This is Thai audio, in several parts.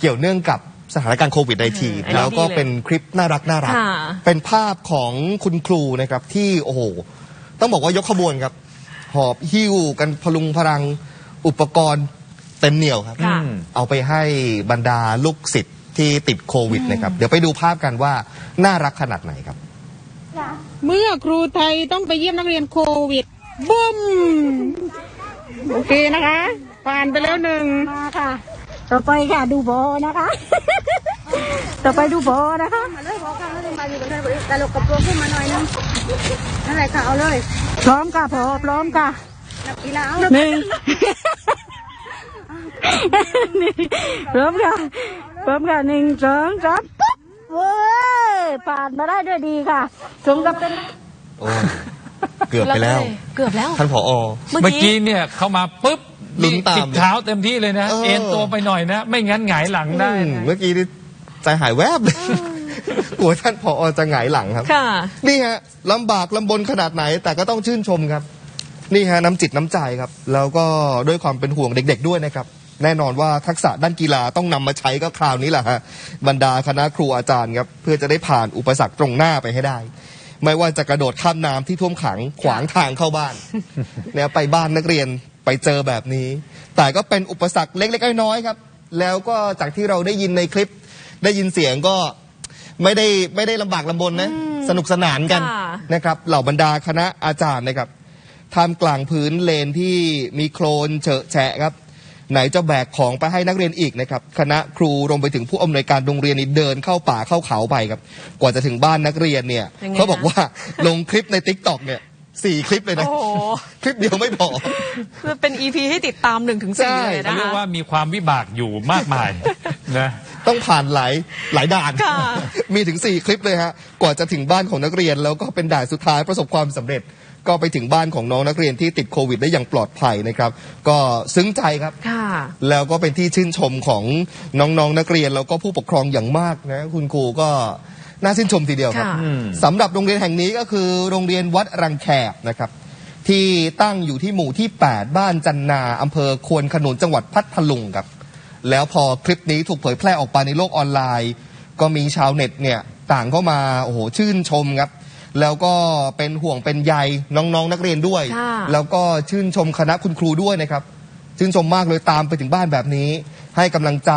เกี่ยวเนื่องกับสถานการณ์โควิดอืม -19 แล้วก็ดีเลยเป็นคลิปน่ารักน่ารัก ค่ะเป็นภาพของคุณครูนะครับที่โอ้โหต้องบอกว่ายกขบวนครับ หอบหิ้วกันพลุงพลังอุปกรณ์เต็มเหนียวครับ ค่ะ เอาไปให้บรรดาลูกศิษย์ที่ติดโควิดนะครับ เดี๋ยวไปดูภาพกันว่าน่ารักขนาดไหนครับ เมื่อครูไทยต้องไปเยี่ยมนักเรียนโควิดบุ้มโอเคนะคะ ผ่านไปแล้วหนึ่งมาค่ะ ต่อไปค่ะดูบอนะคะ ต่อไปดูบอนะคะมาเลยพอกันแล้วมาอยู่กันเลยตลกกับตัวขึ้นมาหน่อยนึงนั่นแหละค่ะเอาเลย พร้อมค่ะพอพร้อมค่ะนักกีฬาเอาหนึ่งพร้อมค่ะพร้อมค่ะหนึ่งสองสามปุ๊บเว้ยผ่านมาได้ด้วยดีค่ะสมกับเป็นโอ้ยเกือบไปแล้ว เกือบแล้ว ท่านผอ เมื่อเมื่อกี้กี้เนี่ยเข้ามาปุ๊บ ลุ้นตามจิกเท้าเต็มที่เลยนะ เออ เอ็นตัวไปหน่อยนะ ไม่งั้นหงายหลังได้อืมนะเมื่อกี้นี่ใจหายแวบเลยกลัวท่านผอจะหงายหลังครับ ค่ะ นี่ฮะลำบากลำบนขนาดไหนแต่ก็ต้องชื่นชมครับ นี่ฮะน้ำจิตน้ำใจครับ แล้วก็ด้วยความเป็นห่วงเด็ก ๆ ด้วยนะครับ แน่นอนว่าทักษะด้านกีฬาต้องนำมาใช้ก็คราวนี้แหละฮะบรรดาคณะครูอาจารย์ครับเพื่อจะได้ผ่านอุปสรรคตรงหน้าไปให้ได้ ไม่ว่าจะกระโดดข้ามน้ำที่ท่วมขังขวางทางเข้าบ้าน เนี่ยไปบ้านนักเรียน ไปเจอแบบนี้ แต่ก็เป็นอุปสรรคเล็กๆน้อยๆครับ แล้วก็จากที่เราได้ยินในคลิป ได้ยินเสียงก็ไม่ได้ไม่ได้ลำบากลำบนนะ สนุกสนานกันค่ะนะครับ เหล่าบรรดาคณะอาจารย์นะครับท่ามกลางพื้นเลนที่มีโคลนเฉอะแฉะครับ ไหนจะแบกของไปให้นักเรียนอีกนะครับ คณะครูรวมไปถึงผู้อำนวยการโรงเรียนนี่เดินเข้าป่าเข้าเขาไปครับ กว่าจะถึงบ้านนักเรียนเนี่ยยังไงเขาบอกนะว่าลงคลิปในติ๊กต็อกเนี่ย สี่คลิปเลยนะ โอ้โห คลิปเดียวไม่พอ คือเป็น EP ให้ติดตามหนึ่งถึงใช่สี่เลยเขานะเรียกคะว่ามีความวิบากอยู่มากมาย นะ ต้องผ่านหลายหลายด่าน ค่ะ มีถึง 4 คลิปเลยฮะ กว่าจะถึงบ้านของนักเรียน แล้วก็เป็นด่านสุดท้ายประสบความสำเร็จ ก็ไปถึงบ้านของน้องนักเรียนที่ติดโควิดได้อย่างปลอดภัยนะครับ ก็ซึ้งใจครับ ค่ะ แล้วก็เป็นที่ชื่นชมของน้องๆนักเรียนแล้วก็ผู้ปกครองอย่างมากนะ คุณครูก็ น่าชื่นชมทีเดียวครับค่ะ สำหรับโรงเรียนแห่งนี้ก็คือโรงเรียนวัดรังแคบนะครับ ที่ตั้งอยู่ที่หมู่ที่ 8 บ้านจันนาอำเภอควนขนุนจังหวัดพัทลุงครับ แล้วพอคลิปนี้ถูกเผยแพร่ออกไปในโลกออนไลน์ ก็มีชาวเน็ตเนี่ยต่างเข้ามาโอ้โหชื่นชมครับ แล้วก็เป็นห่วงเป็นใยน้องๆนักเรียนด้วย ค่ะ แล้วก็ชื่นชมคณะคุณครูด้วยนะครับ ชื่นชมมากเลยตามไปถึงบ้านแบบนี้ ให้กำลังใจ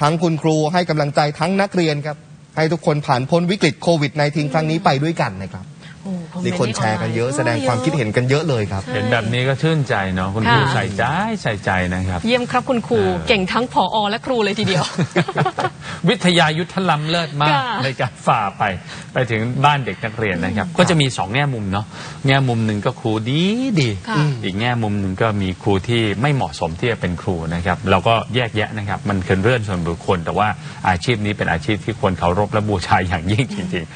ทั้งคุณครูให้กำลังใจทั้งนักเรียนครับ ให้ทุกคนผ่านพ้นวิกฤตโควิด -19 ครั้งนี้ไปด้วยกันนะครับ มเมมีต์คนแชร์กันเยอะอแสดงความคิดเห็นกันเยอะเลยครับ เห็นแบบนี้ก็ชื่นใจเนาะคุณครูค่ะ ใส่ใจใส่ใจนะครับ เยี่ยมครับคุณครูเออ เก่งทั้งผอและครูเลยทีเดียว วิทยายุทธล้ำเลิศมากค่ะในการฝ่าไป ไปถึงบ้านเด็กนักเรียนนะครับ ก็จะมีสองแง่มุมเนาะแง่มุมหนึ่งก็ครูดีดีค่ะ อีกแง่มุมหนึ่งก็มีครูที่ไม่เหมาะสมที่จะเป็นครูนะครับ เราก็แยกแยะนะครับ มันเป็นเรื่องส่วนบุคคล แต่ว่าอาชีพนี้เป็นอาชีพที่ควรเคารพและบูชาอย่างยิ่งจริง